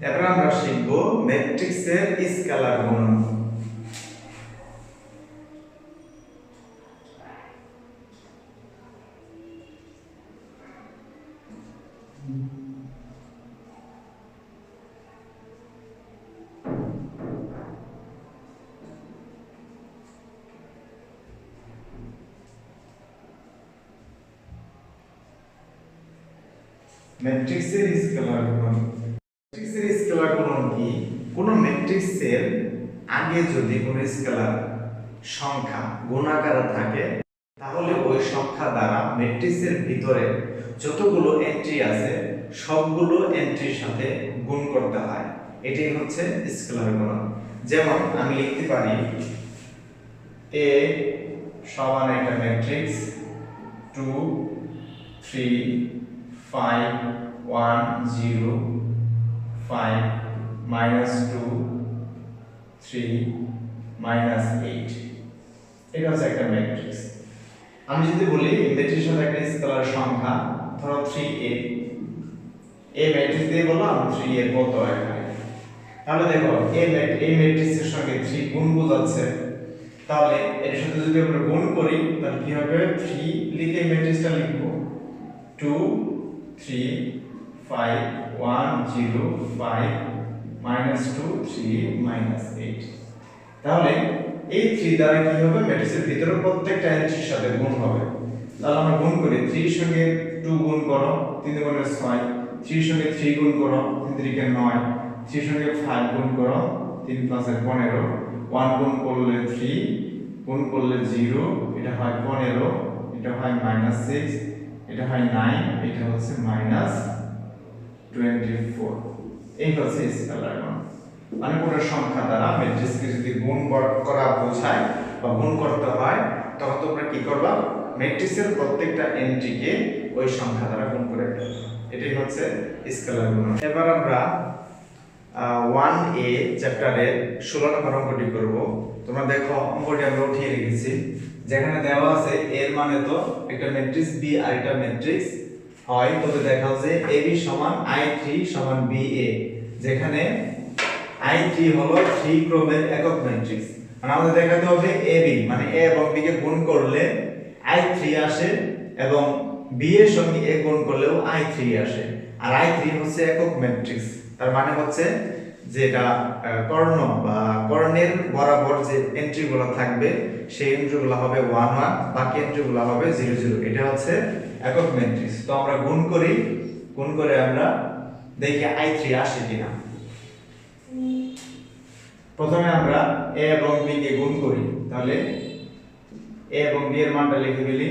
এবার আমরা শিখব ম্যাট্রিক্সের স্কেলার গুণন ম্যাট্রিক্সের স্কেলার গুণন ম্যাট্রিক্সের স্কেলার কি? কোন ম্যাট্রিক্সের আগে যদি কোন স্কেলার সংখ্যা গুণাকারে থাকে, তাহলে ওই সংখ্যা দ্বারা ম্যাট্রিক্সের ভিতরে যতগুলো এন্ট্রি আছে, সবগুলো এন্ট্রির সাথে গুণ করতে হয়। এটাই হচ্ছে স্কেলার গুণন যেমন আমি লিখতে পারি এ সমান একটা matrix two three five one zero five minus two three minus eight এটা হচ্ছে একটা ম্যাট্রিক্স আমি যদি বলি ম্যাট্রিক্স সাথে একটা স্কেলার সংখ্যা, ধরো থ্রি এ এই ম্যাট্রিক্স দিয়ে বললাম এর কত এখানে? তাহলে দেখো এই এই ম্যাট্রিক্সের সঙ্গে থ্রি গুণ বোঝাচ্ছে। তাহলে এর সাথে যদি আমরা গুণ করি, তাহলে কি হবে? থ্রি লিখে ম্যাট্রিক্সটা লিখব। Two three five one zero five minus two three minus eight তাহলে এই থ্রি দ্বারা কি হবে? ম্যাট্রিক্সের ভিতরে প্রত্যেকটা এন্ট্রির সাথে গুণ হবে। তাহলে আমরা গুণ করি থ্রির সঙ্গে টু গুণ করো, তিন গুণে ছয়। থ্রির সঙ্গে থ্রি গুণ করো, তিন তিরিকে নয়। থ্রির সঙ্গে ফাইভ গুণ করো, তিন প্লাসে পনেরো। ওয়ান গুণ করলে থ্রি গুণ করলে জিরো এটা হয় পনেরো, এটা হয় মাইনাস সিক্স এটা হয় নাইন এটা হচ্ছে মাইনাস টোয়েন্টি ফোর এই হচ্ছে স্কেলার মান মানে কোনো সংখ্যা দ্বারা ম্যাট্রিক্সকে যদি গুণ করা বোঝায় বা গুণ করতে হয়, তখন তোমরা কি করবা? ম্যাট্রিক্সের প্রত্যেকটা এন্ট্রিকে ওই সংখ্যা দ্বারা গুণ করে এটাই হচ্ছে স্কেলার গুণন এবার আমরা ওয়ান এ চ্যাপ্টারের ষোলো নম্বর অঙ্কটি করব। তোমরা দেখো, অঙ্কটি আমরা উঠিয়ে রেখেছি। যেখানে দেওয়া আছে এর মানে তো একটা ম্যাট্রিক্স বি আর একটা ম্যাট্রিক্স হয় তবে দেখাও যে এ বি সমান আই থ্রি সমান বি এ, যেখানে আই থ্রি হলো থ্রি ক্রমের একক ম্যাট্রিক্স মানে আমাদের দেখাতে হবে এ বি মানে এ এবং বি কে গুণ করলে আই থ্রি আসে এবং বি এর সঙ্গে এ গুণ করলেও আই থ্রি আসে। আর আই থ্রি হচ্ছে একক ম্যাট্রিক্স তার মানে হচ্ছে যেটা কর্ণ বা কর্ণের বরাবর যে এন্ট্রিগুলো থাকবে, সেই এন্ট্রিগুলো হবে ওয়ান ওয়ান বাকি এন্ট্রিগুলো হবে জিরো জিরো এটা হচ্ছে একক ম্যাট্রিক্স তো আমরা গুণ করি, গুণ করে আমরা দেখি আই থ্রি আসে কিনা। প্রথমে আমরা এ এবং বি কে গুণ করি। তাহলে এ এবং বি এর মানটা লিখে ফেলি।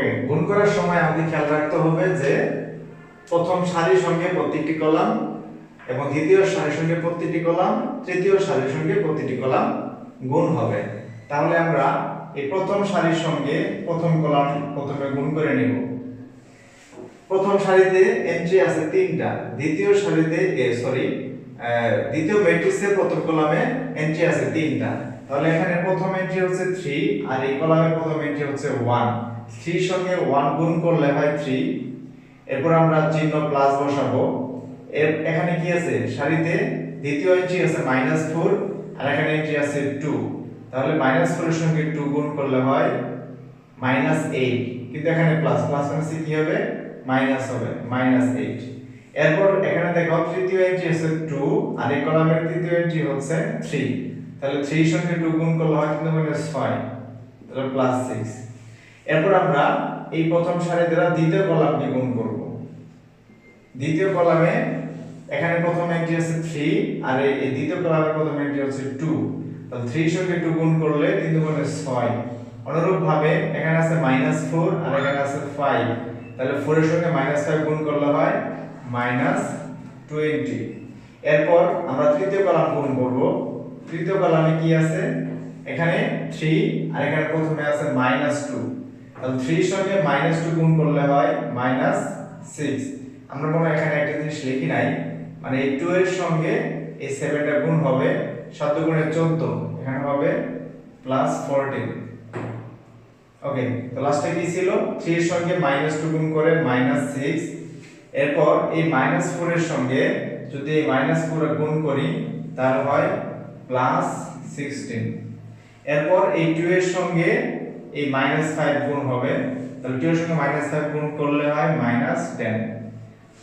ওকে, গুণ করার সময় আমাদের খেয়াল রাখতে হবে যে প্রথম সারির সঙ্গে প্রত্যেকটি কলাম এবং দ্বিতীয় সারির সঙ্গে প্রত্যেকটি কলাম, তৃতীয় সারির সঙ্গে প্রতিটি কলাম গুণ হবে। তাহলে আমরা এই প্রথম সারির সঙ্গে প্রথম কলাম প্রথমে গুণ করে নিব। প্রথম সারিতে এন্ট্রি আছে তিনটা, দ্বিতীয় সারিতে এ সরি দ্বিতীয় ম্যাট্রিক্সের প্রথম কলামে এন্ট্রি আছে তিনটা। তাহলে এখানে প্রথম এন্ট্রি হচ্ছে থ্রি আর এই কলামে প্রথম এন্ট্রি হচ্ছে 1 3 সঙ্গে ওয়ান গুণ করলে হয় থ্রি এরপর আমরা চিহ্ন প্লাস বসাবো। এর, এখানে কি আছে? সারিতে দ্বিতীয় এন্ট্রি আছে মাইনাস ফোর আর এখানে এন্ট্রি আছে টু তাহলে -4 এর সঙ্গে টু গুণ করলে হয় মাইনাস এইট কিন্তু এখানে প্লাস প্লাস মানে কি হবে? মাইনাস হবে মাইনাস এইট এরপর এখানে দেখো তৃতীয় এন্ট্রি আছে টু আর এই কলামের তৃতীয় এন্ট্রি হচ্ছে থ্রি তাহলে থ্রি সঙ্গে টু গুণ করলে হয় কিন্তু ছয় তাহলে প্লাস সিক্স এরপর আমরা এই প্রথম সারি দ্বারা দ্বিতীয় কলামকে গুণ করব। দ্বিতীয় কলামে এখানে প্রথম এন্ট্রি আছে থ্রি আর এই দ্বিতীয় কলামের প্রথম এন্ট্রি হচ্ছে টু তাহলে থ্রি সঙ্গে টু গুণ করলে তিন দুগুণে ছয়। অনুরূপ ভাবে এখানে আছে মাইনাস ফোর আর এখানে আছে ফাইভ তাহলে ফোর এর সঙ্গে মাইনাস ফাইভ গুণ করলে হয় মাইনাস টোয়েন্টি এরপর আমরা তৃতীয় কলাম গুণ করব। তৃতীয় কলামে কি আছে? এখানে থ্রি আর এখানে প্রথমে আছে মাইনাস টু তাহলে থ্রির সঙ্গে মাইনাস টু গুণ করলে হয় মাইনাস সিক্স আমরা কোনো এখানে একটা জিনিস লিখি নাই মানে এই টু এর সঙ্গে এই সেভেনটা গুণ হবে সাত গুণে চোদ্দ, এখানে হবে প্লাস ফোরটিন ওকে তো লাস্টে কি ছিল? 3 এর সঙ্গে মাইনাস টু গুণ করে মাইনাস সিক্স এরপর এই মাইনাস ফোর এর সঙ্গে যদি এই মাইনাস ফোর গুণ করি, তাহলে হয় প্লাস সিক্সটিন এরপর এই টু এর সঙ্গে এই মাইনাস ফাইভ গুণ হবে, তাহলে টু এর সঙ্গে মাইনাস ফাইভ গুণ করলে হয় মাইনাস টেন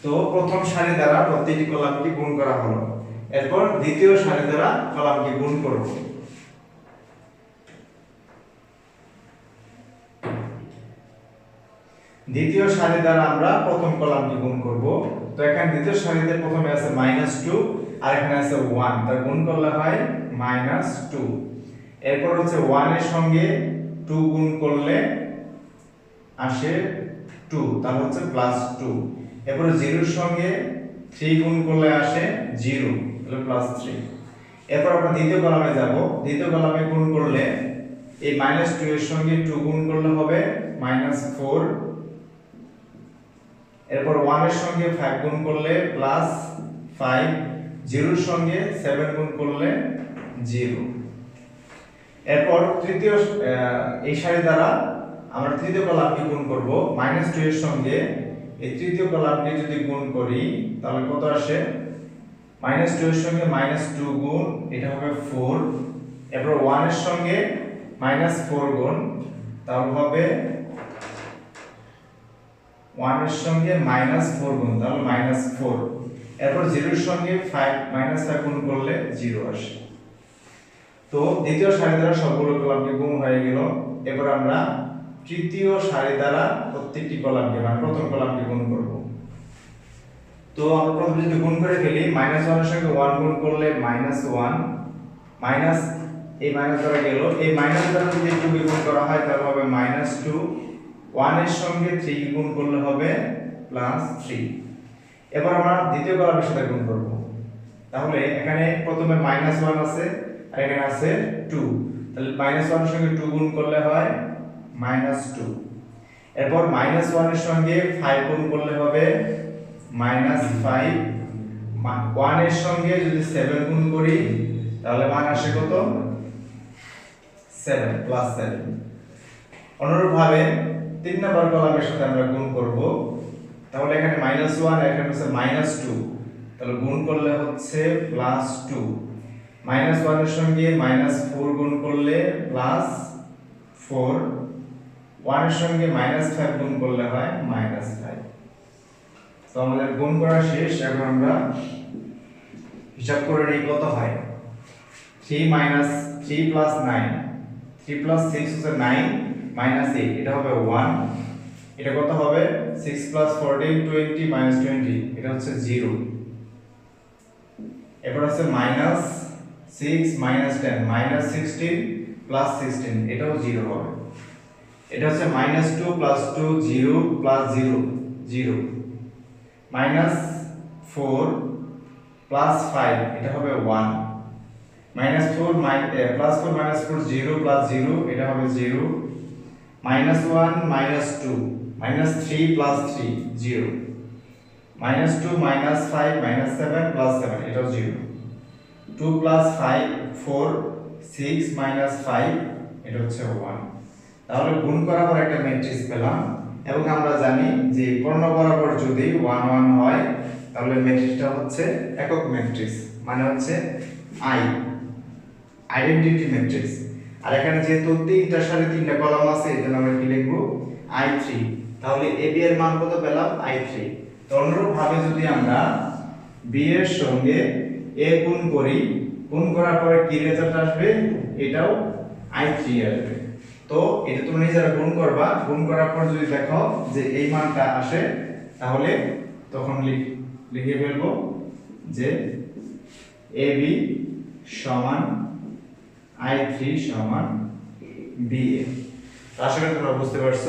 তো প্রথম সারি দ্বারা প্রতিটি কলামকে গুণ করা হলো। এরপর দ্বিতীয় সারি দ্বারা কলামকে গুণ করব। দ্বিতীয় সারি দ্বারা আমরা প্রথম কলামকে গুণ করব। তো এখানে দ্বিতীয় সারিতে প্রথমে আছে মাইনাস টু আর এখানে আছে ওয়ান তার গুণ করলে হয় মাইনাস টু এরপর হচ্ছে ওয়ানের সঙ্গে টু গুণ করলে আসে টু তাহলে হচ্ছে প্লাস টু এরপর জিরোর সঙ্গে থ্রি গুণ করলে আসে জিরো তাহলে প্লাস থ্রি এরপর আমরা দ্বিতীয় কলামে যাব। দ্বিতীয় কলামে গুণ করলে এই মাইনাস টু এর সঙ্গে টু গুণ করলে হবে মাইনাস ফোর এরপর ওয়ানের সঙ্গে ফাইভ গুণ করলে প্লাস ফাইভ জিরোর সঙ্গে সেভেন গুণ করলে জিরো এরপর তৃতীয় এই সারি দ্বারা আমরা তৃতীয় কলামকে গুণ করব মাইনাস টু এর সঙ্গে। এই তৃতীয় কলামকে যদি গুণ করি, তাহলে কত আসে? মাইনাস টু এর সঙ্গে মাইনাস টু গুণ, এটা হবে ফোর এরপর ওয়ানের সঙ্গে মাইনাস ফোর গুণ, তাহলে হবে ওয়ানের সঙ্গে মাইনাস ফোর গুণ, তাহলে মাইনাস ফোর এরপর জিরোর সঙ্গে ফাইভ মাইনাস ফাইভ গুণ করলে জিরো আসে। তো দ্বিতীয় সারি দ্বারা সবগুলো কলামকে গুণ হয়ে গেল। এবার আমরা তৃতীয় সারি দ্বারা প্রত্যেকটি কলামকে মানে প্রথম কলামকে গুণ করব। তো আমরা প্রথমে যদি গুণ করে ফেলি মাইনাস ওয়ানের সঙ্গে ওয়ান গুণ করলে মাইনাস ওয়ান মাইনাস এই মাইনাস দ্বারা গেল। এই মাইনাস দ্বারা যদি টু গুণ করা হয়, তাহলে হবে মাইনাস টু ওয়ানের সঙ্গে থ্রি গুণ করলে হবে প্লাস থ্রি এবার আমরা দ্বিতীয় কলামের সাথে গুণ করব। তাহলে এখানে প্রথমে মাইনাস ওয়ান আছে আর এখানে আছে টু তাহলে মাইনাস ওয়ানের সঙ্গে টু গুণ করলে হয় মাইনাস টু এরপর মাইনাস ওয়ানের সঙ্গে ফাইভ গুণ করলে হবে মাইনাস ফাইভ ওয়ানের সঙ্গে যদি সেভেন গুণ করি, তাহলে মান আসে কত? সেভেন প্লাস সেভেন অনুরূপভাবে তিন নম্বর কলামের সাথে আমরা গুণ করব। তাহলে এখানে মাইনাস ওয়ান এখানে হচ্ছে মাইনাস টু তাহলে গুণ করলে হচ্ছে প্লাস টু মাইনাস ওয়ানের সঙ্গে মাইনাস ফোর গুণ করলে প্লাস ফোর, ওয়ানের সঙ্গে মাইনাস ফাইভ গুণ করলে হয় মাইনাস ফাইভ। তো আমাদের গুণ করা শেষ, এখন আমরা হিসাব করে নিই কত হয়। Three minus three plus nine, three plus six হচ্ছে নাইন মাইনাস এইট, এটা হবে ওয়ান। এটা কত হবে? Six plus fourteen, twenty minus twenty, এটা হচ্ছে জিরো। এরপর হচ্ছে minus six minus ten minus sixteen plus sixteen এটাও জিরো হবে। এটা হচ্ছে minus two plus two zero plus zero zero minus four plus five এটা হবে one minus four plus four minus four zero plus zero এটা হবে zero minus one minus two minus three plus three zero minus two minus five minus seven plus seven এটাও zero two plus five four six minus five এটা হচ্ছে one তাহলে গুণ করার পর একটা ম্যাট্রিক্স পেলাম, এবং আমরা জানি যে পূর্ণ বরাবর যদি ওয়ান ওয়ান হয়, তাহলে ম্যাট্রিক্সটা হচ্ছে একক ম্যাট্রিক্স মানে হচ্ছে আই আইডেন্টিটি ম্যাট্রিক্স আর এখানে যেহেতু তিনটা সাড়ে তিনটা কলাম আছে জন্য আমরা কি লিখব? আই থ্রি তাহলে এ বি এর মান কত পেলাম? আই থ্রি তো অনুরূপ ভাবে যদি আমরা বি এর সঙ্গে এ গুণ করি, গুণ করার পরে কি রেজাল্ট আসবে? এটাও আই থ্রি আসবে। তো এটা তুমি নিজেরা গুণ করবা। গুণ করার পর যদি দেখো যে এই মানটা আসে, তাহলে তখন লিখ- ফেলব যে এ বি সমান আই থ্রি সমান বি এ আশা করি তোমরা বুঝতে পারছ।